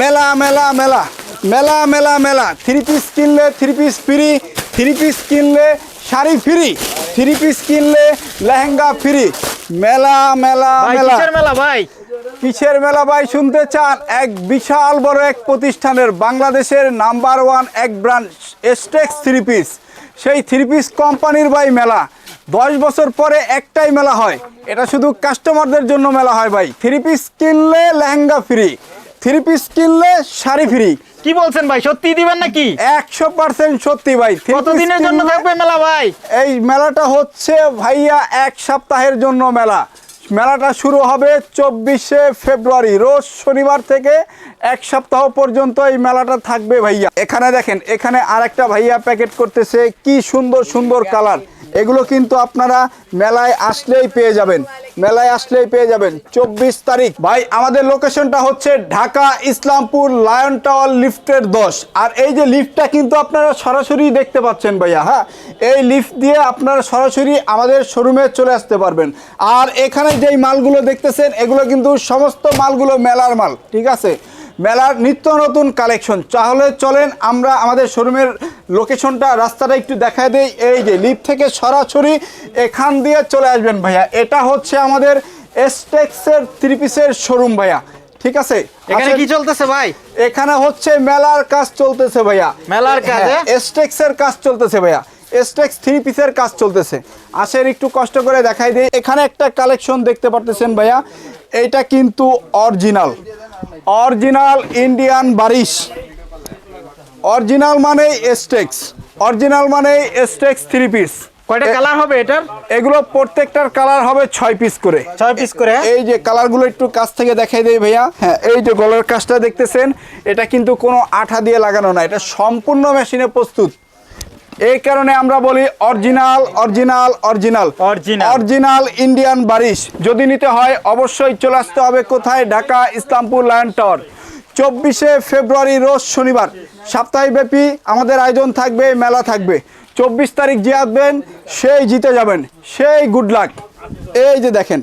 মেলা মেলা মেলা। মেলা মেলা মেলা। থ্রি পিস কিনলে three piece free three piece কিনলে শাড়ি ফ্রি থ্রি পিস কিনলে লেহেঙ্গা ফ্রি মেলা মেলা ভাই মেলা। মেলা ভাই? কিসের মেলা ভাই শুনতে চান? এক বিশাল বড় এক প্রতিষ্ঠানের বাংলাদেশের নাম্বার ওয়ান এক ব্রান্ড এস্টেক্স থ্রি পিস সেই থ্রি পিস কোম্পানির ভাই মেলা। দশ বছর পরে একটাই মেলা হয়। এটা শুধু কাস্টমারদের জন্য মেলা হয় ভাই। থ্রি পিস কিনলে লেহেঙ্গা ফ্রি থ্রি পিস কিনলে শাড়ি ফ্রি কি বলছেন ভাই সত্যি দিবেন নাকি? একশো পার্সেন্ট সত্যি ভাই। কতদিনের জন্য থাকবে মেলা ভাই? এই মেলাটা হচ্ছে ভাইয়া এক সপ্তাহের জন্য মেলা। মেলাটা শুরু হবে চব্বিশে ফেব্রুয়ারি। রোজ শনিবার থেকে এক সপ্তাহ পর্যন্ত এই মেলাটা থাকবে ভাইয়া। এখানে দেখেন এখানে আরেকটা ভাইয়া প্যাকেট করতেছে। কি সুন্দর সুন্দর কালার। এগুলো কিন্তু আপনারা মেলায় আসলেই পেয়ে যাবেন। মেলায় আসলেই পেয়ে যাবেন। চব্বিশ তারিখ। ভাই, আমাদের লোকেশনটা হচ্ছে ঢাকা ইসলামপুর লায়ন টাওয়ার লিফটের দশ। আর এই যে লিফটটা কিন্তু আপনারা সরাসরি দেখতে পাচ্ছেন ভাইয়া হ্যাঁ? এই লিফট দিয়ে আপনারা সরাসরি আমাদের শোরুমে চলে আসতে পারবেন। আর এখানে যেই মালগুলো দেখতেছেন, এগুলো কিন্তু সমস্ত মালগুলো মেলার মাল, ঠিক আছে? মেলার নিত্য নতুন কালেকশন। তাহলে চলেন আমরা আমাদের শোরুমের লোকেশনটা রাস্তাটা একটু দেখায় দেই। এই যে লিফট থেকে সরাসরি এখান দিয়ে চলে আসবেন ভাইয়া। এটা হচ্ছে আমাদের এসটেক্সের থ্রি পিসের শোরুম ভাইয়া। ঠিক আছে? এখানে কি চলতেছে ভাই? এখানে হচ্ছে মেলার কাজ চলতেছে ভাইয়া। মেলার কাজ, এসটেক্সের কাজ চলতেছে ভাইয়া। এস্টেক্স থ্রি পিসের কাজ চলতেছে। আসের একটু কষ্ট করে দেখাই দিই। এখানে একটা কালেকশন দেখতে পারতেছেন ভাইয়া। এইটা কিন্তু অরিজিনাল অরিজিনাল ইন্ডিয়ান বারিশ। অরিজিনাল মানে এস্টেক্স অরিজিনাল মানে এস্টেক্স থ্রি পিস কয়টা কালার হবে এটার? এগুলো প্রত্যেকটার কালার হবে ছয় পিস করে। ছয় পিস করে হ্যাঁ? এই যে কালারগুলো একটু কাছ থেকে দেখাই দেই ভাইয়া। হ্যাঁ এই যে গলার কাজটা দেখতেছেন এটা কিন্তু কোনো আঠা দিয়ে লাগানো না। এটা সম্পূর্ণ মেশিনে প্রস্তুত। এই কারণে আমরা বলি original original original. Original. Indian বারিশ। যদি নিতে হয় অবশ্যই চলে আসতে হবে কোথায়? ঢাকা ইসলামপুর লায়ন টাওয়ার চব্বিশে ফেব্রুয়ারি রোজ শনিবার। সপ্তাহব্যাপী আমাদের আয়োজন থাকবে মেলা থাকবে। চব্বিশ তারিখ যে আসবেন সেই জিতে যাবেন। সেই গুড লাক এই যে দেখেন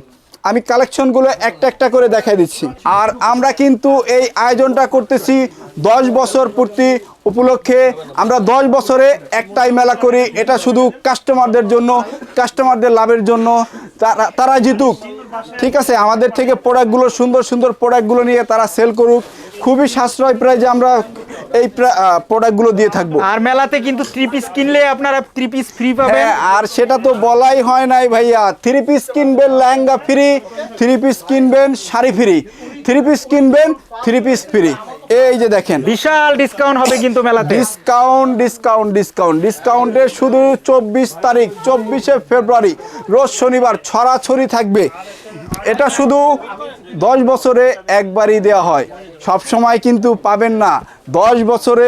আমি কালেকশনগুলো একটা একটা করে দেখাই দিচ্ছি। আর আমরা কিন্তু এই আয়োজনটা করতেছি দশ বছর পূর্তি উপলক্ষে আমরা দশ বছরে একটাই মেলা করি। এটা শুধু কাস্টমারদের জন্য কাস্টমারদের লাভের জন্য। তারা তারা জিতুক। ঠিক আছে? আমাদের থেকে প্রোডাক্টগুলো সুন্দর সুন্দর প্রোডাক্টগুলো নিয়ে তারা সেল করুক। খুবই সাশ্রয় প্রাইজে আমরা এই প্রোডাক্টগুলো দিয়ে থাকব। আর মেলাতে কিন্তু থ্রি পিস কিনলে আপনারা থ্রি পিস ফ্রি পাবেন। হ্যাঁ, আর সেটা তো বলাই হয় নাই ভাইয়া। থ্রি পিস কিনবেন লেহেঙ্গা ফ্রি থ্রি পিস কিনবেন শাড়ি ফ্রি থ্রি পিস কিনবেন থ্রি পিস ফ্রি এই যে দেখেন। বিশাল ডিসকাউন্ট হবে কিন্তু মেলাতে। ডিসকাউন্ট ডিসকাউন্ট ডিসকাউন্ট ডিসকাউন্টে শুধু চব্বিশ তারিখ চব্বিশে ফেব্রুয়ারি রোজ শনিবার ছড়াছড়ি থাকবে। এটা শুধু দশ বছরে একবারই দেওয়া হয়। সব সময় কিন্তু পাবেন না। দশ বছরে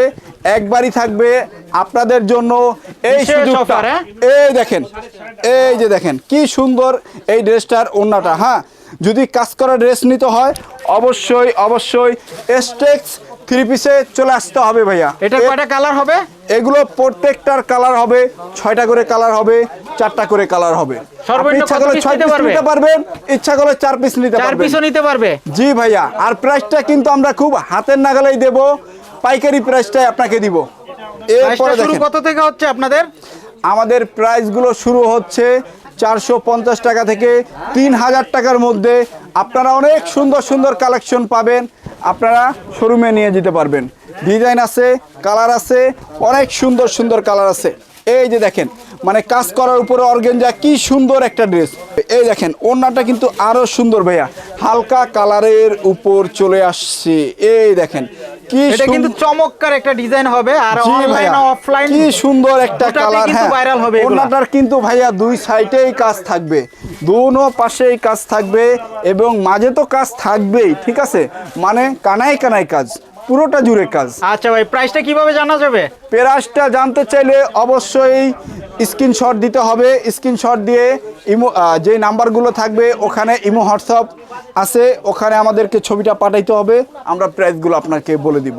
একবারই থাকবে আপনাদের জন্য এই সুযোগটা। হ্যাঁ? এই দেখেন এই যে দেখেন কি সুন্দর এই ড্রেসটার ওড়নাটা হ্যাঁ? যদি কাজ করা ড্রেস নিতে হয় অবশ্যই অবশ্যই এস্টেক্স থ্রি পিসে চলে আসতে হবে ভাইয়া। এটা কয়টা কালার হবে? এগুলো প্রত্যেকটার কালার হবে ছয়টা করে কালার হবে চারটা করে কালার হবে। সর্বনিম্ন আপনি ইচ্ছা করলে ছয় পিস নিতে পারবেন ইচ্ছা করলে চার পিস নিতে পারবেন। পিসও নিতে পারবে? জি ভাইয়া আর প্রাইসটা কিন্তু আমরা খুব হাতের নাগালেই দেব পাইকারি প্রাইসটাই আপনাকে দিব। এরপরে কত থেকে হচ্ছে আপনাদের? আমাদের প্রাইসগুলো শুরু হচ্ছে চারশো পঞ্চাশ টাকা থেকে তিন হাজার টাকার মধ্যে আপনারা অনেক সুন্দর সুন্দর কালেকশন পাবেন। আপনারা শোরুমে নিয়ে যেতে পারবেন। ডিজাইন আছে, কালার আছে, অনেক সুন্দর সুন্দর কালার আছে। এই যে দেখেন মানে কাজ করার উপরে অর্গেঞ্জা কি সুন্দর একটা ড্রেস। এই দেখেন ওড়নাটা কিন্তু আরও সুন্দর ভাইয়া। হালকা কালারের উপর চলে আসছে। এই দেখেন কি এটা কিন্তু চমৎকার একটা ডিজাইন হবে আর অনলাইন অফলাইন কি সুন্দর একটা কালার কিন্তু হ্যাঁ। হবে। ওনাটার কিন্তু ভাইয়া দুই সাইডেই কাজ থাকবে। দুনো পাশেই কাজ থাকবে এবং মাঝে তো কাজ থাকবেই ঠিক আছে? মানে কানায় কানায় কাজ। পুরোটা জুড়ে কাজ। আচ্ছা ভাই প্রাইসটা কীভাবে জানা যাবে? প্রাইসটা জানতে চাইলে অবশ্যই স্ক্রিনশট দিতে হবে। স্ক্রিনশট দিয়ে ইমো যে নাম্বারগুলো থাকবে ওখানে ইমো হোয়াটসঅ্যাপ আছে। ওখানে আমাদেরকে ছবিটা পাঠাইতে হবে। আমরা প্রাইসগুলো আপনাকে বলে দিব।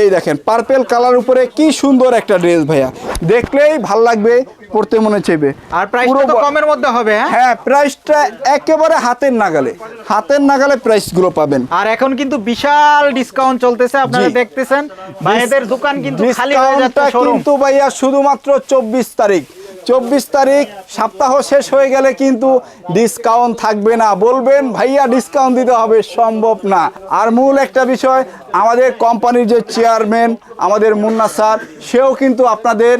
এই দেখেন পার্পেল কালার উপরে কি সুন্দর একটা ড্রেস ভাইয়া। দেখলেই ভালো লাগবে পড়তে মনে চাইবে। আর প্রাইসটা পুরো তো কমের মধ্যে হবে হ্যাঁ? হ্যাঁ প্রাইসটা একেবারে হাতের নাগালে। হাতের নাগালে প্রাইসগুলো পাবেন। আর এখন কিন্তু বিশাল ডিসকাউন্ট চলতেছে আপনারা দেখতেছেন। ভাইদের দোকান কিন্তু খালি হয়ে যাচ্ছে কিন্তু ভাইয়া শুধুমাত্র চব্বিশ তারিখ। চব্বিশ তারিখ সপ্তাহ শেষ হয়ে গেলে কিন্তু ডিসকাউন্ট থাকবে না। বলবেন ভাইয়া ডিসকাউন্ট দিতে হবে। সম্ভব না। আর মূল একটা বিষয় আমাদের কোম্পানির যে চেয়ারম্যান আমাদের মুন্না স্যার সেও কিন্তু আপনাদের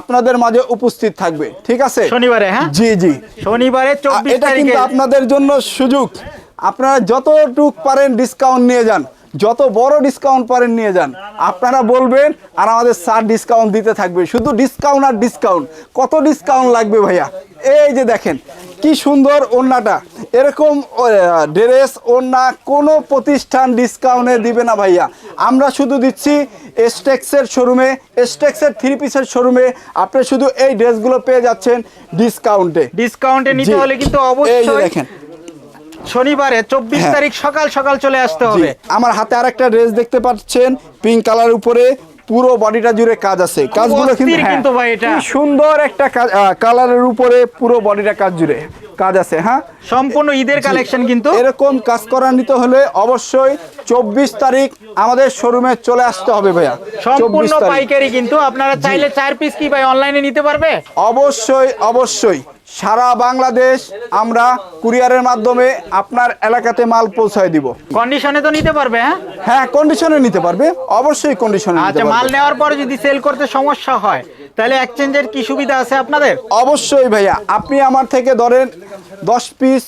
আপনাদের মাঝে উপস্থিত থাকবে। ঠিক আছে? শনিবারে হ্যাঁ? জি জি। শনিবারে এটা কিন্তু আপনাদের জন্য সুযোগ। আপনারা যতটুক পারেন ডিসকাউন্ট নিয়ে যান। যত বড় ডিসকাউন্ট পারেন নিয়ে যান। আপনারা বলবেন আর আমাদের স্যার ডিসকাউন্ট দিতে থাকবে। শুধু ডিসকাউন্ট আর ডিসকাউন্ট কত ডিসকাউন্ট লাগবে ভাইয়া? এই যে দেখেন কি সুন্দর ওড়নাটা। এরকম ড্রেস ওড়না কোনো প্রতিষ্ঠান ডিসকাউন্টে দিবে না ভাইয়া। আমরা শুধু দিচ্ছি এস্টেক্সের শোরুমে এস্টেক্সের থ্রি পিসের শোরুমে আপনি শুধু এই ড্রেসগুলো পেয়ে যাচ্ছেন ডিসকাউন্টে ডিসকাউন্টে নিতে হলে কিন্তু অবশ্যই দেখেন শনিবারে চব্বিশ হ্যাঁ। তারিখ সকাল সকাল চলে আসতে হবে। আমার হাতে আরেকটা ড্রেস দেখতে পাচ্ছেন পিঙ্ক কালার উপরে পুরো বডিটা জুড়ে কাজ আছে। কাজগুলো কিন্তু হ্যাঁ, কিন্তু ভাই এটা। সুন্দর একটা কালারের উপরে পুরো বডিটা কাজ জুড়ে কাজ আছে হ্যাঁ। সম্পূর্ণ ঈদের কালেকশন কিন্তু। এরকম কাজ করা নিতে হলে অবশ্যই চব্বিশ তারিখ আমাদের শোরুমে চলে আসতে হবে ভাইয়া। সম্পূর্ণ পাইকারি কিন্তু। আপনারা চাইলে চার পিস কি ভাই অনলাইনে নিতে পারবে? অবশ্যই অবশ্যই। সারা বাংলাদেশ আমরা কুরিয়ারের মাধ্যমে আপনার এলাকাতে মাল পৌঁছায় দিব। কন্ডিশনে তো নিতে পারবে হ্যাঁ? হ্যাঁ কন্ডিশনে নিতে পারবে। অবশ্যই কন্ডিশনে আচ্ছা মাল নেওয়ার পরে যদি সেল করতে সমস্যা হয় তাহলে এক্সচেঞ্জের কি সুবিধা আছে আপনাদের? অবশ্যই ভাইয়া আপনি আমার থেকে ধরেন দশ পিস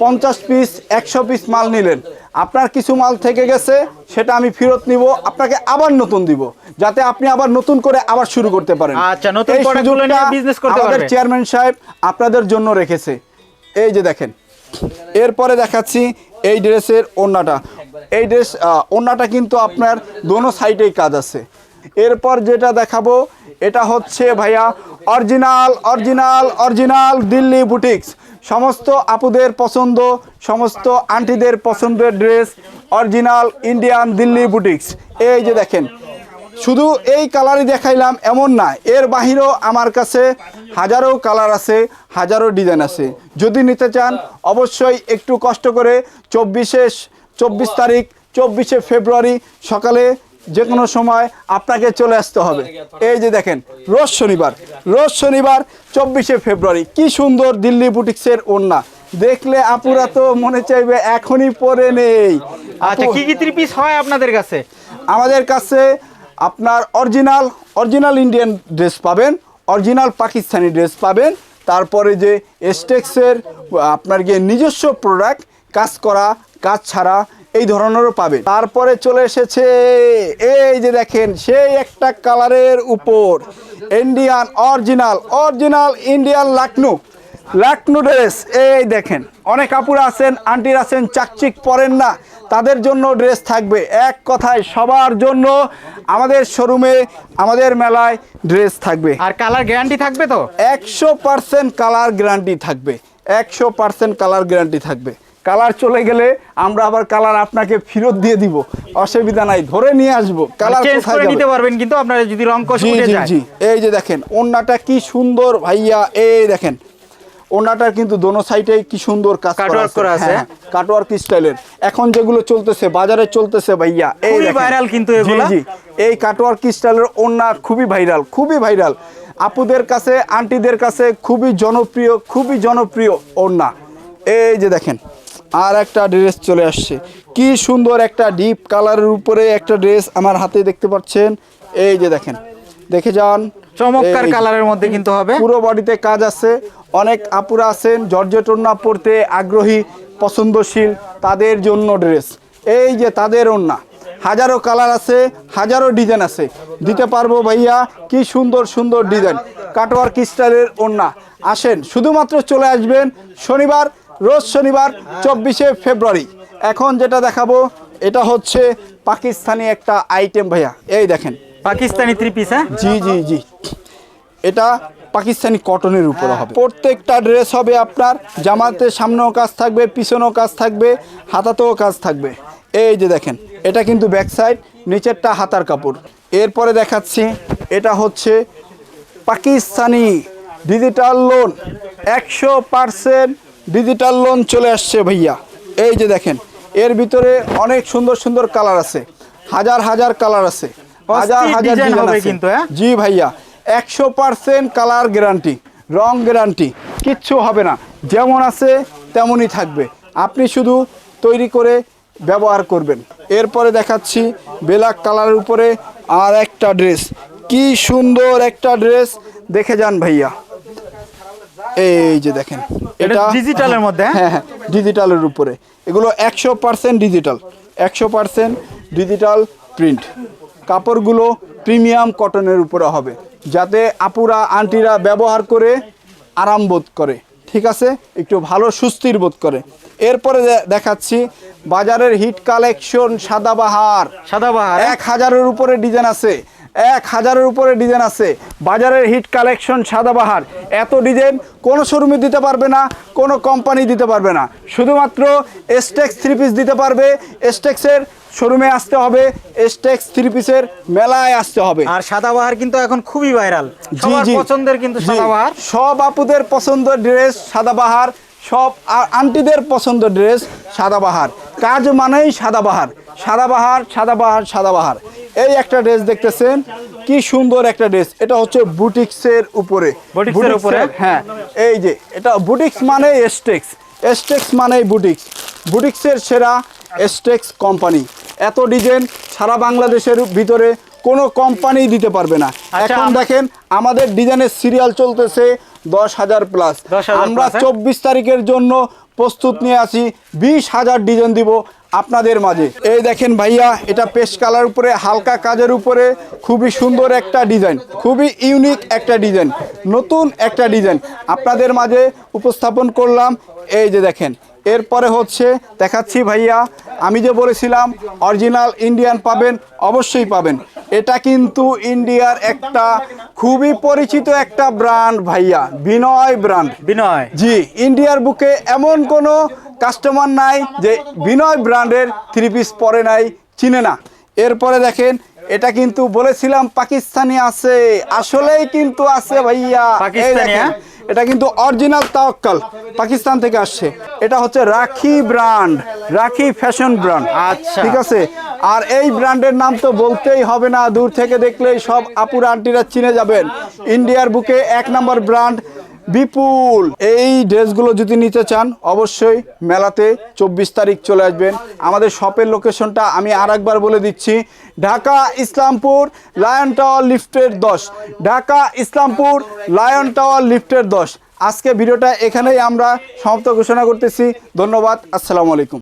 পঞ্চাশ পিস একশো পিস মাল নিলেন। আপনার কিছু মাল থেকে গেছে সেটা আমি ফেরত নিব আপনাকে আবার নতুন দিব যাতে আপনি আবার নতুন করে আবার শুরু করতে পারেন। আচ্ছা, নতুন সুযোগটা business করতে আমাদের চেয়ারম্যান সাহেব আপনাদের জন্য রেখেছে। এই যে দেখেন এরপরে দেখাচ্ছি এই ড্রেসের ওড়নাটা। এই ড্রেস ওড়নাটা কিন্তু আপনার দোনো সাইডেই কাজ আছে। এরপর যেটা দেখাবো, এটা হচ্ছে ভাইয়া original original original Delhi boutiques. সমস্ত আপুদের পছন্দ, সমস্ত আন্টিদের পছন্দের dress original Indian Delhi boutiques. এই যে দেখেন, শুধু এই কালারই দেখাইলাম, এমন না, এর বাহিরেও আমার কাছে হাজারো কালার আছে, হাজারো ডিজাইন আছে। যদি নিতে চান, অবশ্যই একটু কষ্ট করে চব্বিশে চব্বিশ তারিখ, চব্বিশে ফেব্রুয়ারি সকালে যে কোনো সময় আপনাকে চলে আসতে হবে। এই যে দেখেন রোজ শনিবার রোজ শনিবার চব্বিশে ফেব্রুয়ারি। কি সুন্দর দিল্লি বুটিক্সের ওড়না। দেখলে আপুরা তো মনে চাইবে এখনই পরে নেই। আচ্ছা কি কি থ্রি পিস হয় আপনাদের কাছে? আমাদের কাছে আপনার অরিজিনাল অরিজিনাল ইন্ডিয়ান ড্রেস পাবেন অরিজিনাল পাকিস্তানি ড্রেস পাবেন। তারপরে যে এস্টেক্সের আপনার গিয়ে নিজস্ব প্রোডাক্ট কাজ করা কাজ ছাড়া এই ধরনেরও পাবেন তারপরে চলে এসেছে এই যে দেখেন সেই একটা কালারের উপর Indian original original Indian Lucknow Lucknow dress এই দেখেন অনেক কাপড় আছেন আন্টির আছেন চাকচিক পরেন না তাদের জন্য ড্রেস থাকবে। এক কথায় সবার জন্য আমাদের শোরুমে আমাদের মেলায় ড্রেস থাকবে। আর কালার গ্যারান্টি থাকবে তো? একশো পার্সেন্ট কালার গ্যারান্টি থাকবে। একশো পার্সেন্ট কালার গ্যারান্টি থাকবে। কালার চলে গেলে আমরা আবার কালার আপনাকে ফেরত দিয়ে দিব। অসুবিধা নাই ধরে নিয়ে আসব। কালার চেঞ্জ করে? নিতে পারবেন কিন্তু আপনারা যদি রং কষ জি উঠে যায় জি এই যে দেখেন ওড়নাটা কি সুন্দর ভাইয়া এই দেখেন। ওড়নাটার কিন্তু দোনো সাইডে কি সুন্দর কাজ করা আছে। হ্যাঁ কাটওয়ার্ক স্টাইলের। এখন যেগুলো চলতেছে বাজারে চলতেছে ভাইয়া এই viral কিন্তু জি এই কাটওয়ার্ক স্টাইলের ওড়না খুবই ভাইরাল খুবই ভাইরাল আপুদের কাছে আন্টিদের কাছে খুবই জনপ্রিয় খুবই জনপ্রিয় ওড়না। এই যে দেখেন আর একটা ড্রেস চলে আসছে। কি সুন্দর একটা ডিপ কালারের উপরে একটা ড্রেস আমার হাতে দেখতে পাচ্ছেন। এই যে দেখেন দেখে যান। চমৎকার কালারের মধ্যে কিন্তু হবে। পুরো বডিতে কাজ আছে। অনেক আপুরা আছেন জর্জেট ওড়না পরতে আগ্রহী পছন্দশীল তাদের জন্য ড্রেস এই যে তাদের ওড়না হাজারো কালার আছে হাজারো ডিজাইন আছে। দিতে পারব ভাইয়া কি সুন্দর সুন্দর ডিজাইন কাটওয়ার্ক স্টাইলের ওড়না। আসেন শুধুমাত্র চলে আসবেন শনিবার রোজ শনিবার চব্বিশে ফেব্রুয়ারি। এখন যেটা দেখাবো এটা হচ্ছে পাকিস্তানি একটা আইটেম ভাইয়া। এই দেখেন। পাকিস্তানি থ্রি পিস হ্যাঁ? জি জি জি। এটা পাকিস্তানি কটনের উপরে হবে। প্রত্যেকটা ড্রেস হবে আপনার জামাতে সামনেও কাজ থাকবে পিছনেও কাজ থাকবে হাতাতেও কাজ থাকবে। এই যে দেখেন এটা কিন্তু ব্যাক সাইড নিচেরটা হাতার কাপড়। এরপরে দেখাচ্ছি এটা হচ্ছে পাকিস্তানি ডিজিটাল লোন একশো পারসেন্ট ডিজিটাল লোন চলে আসছে ভাইয়া। এই যে দেখেন এর ভিতরে অনেক সুন্দর সুন্দর কালার আছে। হাজার হাজার কালার আছে। হাজার হাজার কিন্তু, হ্যাঁ? জি ভাইয়া একশো পারসেন্ট কালার গ্যারান্টি রং গ্যারান্টি কিচ্ছু হবে না। যেমন আছে তেমনই থাকবে। আপনি শুধু তৈরি করে ব্যবহার করবেন। এরপরে দেখাচ্ছি ব্ল্যাক কালারের উপরে আর একটা ড্রেস কি সুন্দর একটা ড্রেস দেখে যান ভাইয়া। এই যে দেখেন। এটা ডিজিটালের মধ্যে, হ্যাঁ? হ্যাঁ হ্যাঁ ডিজিটালের উপরে। এগুলো একশো পার্সেন্ট ডিজিটাল একশো পার্সেন্ট ডিজিটাল প্রিন্ট কাপড়গুলো প্রিমিয়াম কটনের উপরে হবে যাতে আপুরা আন্টিরা ব্যবহার করে আরাম বোধ করে ঠিক আছে? একটু ভালো সুস্থির বোধ করে। এরপরে দেখাচ্ছি বাজারের হিট কালেকশন সাদাবাহার। সাদাবাহার এক হাজারের উপরে ডিজাইন আছে। এক হাজারের উপরে ডিজাইন আছে। বাজারের হিট কালেকশন সাদাবাহার। এত ডিজাইন কোনো শোরুমে দিতে পারবে না কোনো কোম্পানি দিতে পারবে না। শুধুমাত্র এসটেক্স থ্রি পিস দিতে পারবে। এসটেক্সের শোরুমে আসতে হবে। এসটেক্স থ্রি পিসের মেলায় আসতে হবে। আর সাদাবাহার কিন্তু এখন খুবই ভাইরাল সবার। পছন্দের কিন্তু। সাদাবাহার। সব আপুদের পছন্দের ড্রেস সাদাবাহার। সব আন্টিদের পছন্দের ড্রেস সাদাবাহার কাজ মানেই সাদাবাহার সাদাবাহার সাদাবাহার সাদাবাহার এই একটা ড্রেস দেখতেছেন কি সুন্দর একটা ড্রেস। এটা হচ্ছে বুটিক্সের উপরে। বুটিক্সের উপরে? হ্যাঁ এই যে এটা বুটিক্স মানে এস্টেক্স। এস্টেক্স মানে বুটিক্স। বুটিক্সের সেরা এস্টেক্স কোম্পানি। এত ডিজাইন সারা বাংলাদেশের ভিতরে কোনো কোম্পানি দিতে পারবে না। আচ্ছা, এখন দেখেন আমাদের ডিজাইনের সিরিয়াল চলতেছে দশ হাজার প্লাস আমরা হ্যাঁ? চব্বিশ তারিখের জন্য প্রস্তুত নিয়ে আসি বিশ হাজার ডিজাইন দিব আপনাদের মাঝে। এই দেখেন ভাইয়া এটা পেস্ট কালার উপরে হালকা কাজের উপরে খুবই সুন্দর একটা ডিজাইন। খুবই ইউনিক একটা ডিজাইন। নতুন একটা ডিজাইন। আপনাদের মাঝে উপস্থাপন করলাম। এই যে দেখেন এরপরে হচ্ছে দেখাচ্ছি ভাইয়া আমি যে বলেছিলাম অরিজিনাল ইন্ডিয়ান পাবেন অবশ্যই পাবেন। এটা কিন্তু ইন্ডিয়ার একটা খুবই পরিচিত একটা ব্র্যান্ড ভাইয়া বিনয় ব্র্যান্ড বিনয়। জি ইন্ডিয়ার বুকে এমন কোনো কাস্টমার নাই যে বিনয় ব্র্যান্ডের থ্রি পিস পরে নাই চিনে না। এরপরে দেখেন এটা কিন্তু বলেছিলাম পাকিস্তানি আছে আসলেই কিন্তু আছে ভাইয়া। পাকিস্তানি, হ্যাঁ? এটা কিন্তু অরিজিনাল তাওয়াক্কাল পাকিস্তান থেকে আসছে। এটা হচ্ছে রাখি ব্র্যান্ড রাখি ফ্যাশন ব্র্যান্ড আচ্ছা। ঠিক আছে? আর এই ব্র্যান্ডের নাম তো বলতেই হবে না দূর থেকে দেখলেই সব আপুরা আন্টিরা চিনে যাবেন। ইন্ডিয়ার বুকে এক নম্বর ব্র্যান্ড বিপুল। এই ড্রেসগুলো যদি নিতে চান অবশ্যই মেলাতে চব্বিশ তারিখ চলে আসবেন। আমাদের শপের লোকেশনটা আমি আর একবার বলে দিচ্ছি ঢাকা ইসলামপুর লায়ন টাওয়ার লিফটের দশ। ঢাকা ইসলামপুর লায়ন টাওয়ার লিফটের দশ। আজকে ভিডিওটা এখানেই আমরা সমাপ্ত ঘোষণা করতেছি। ধন্যবাদ। আসসালামু আলাইকুম।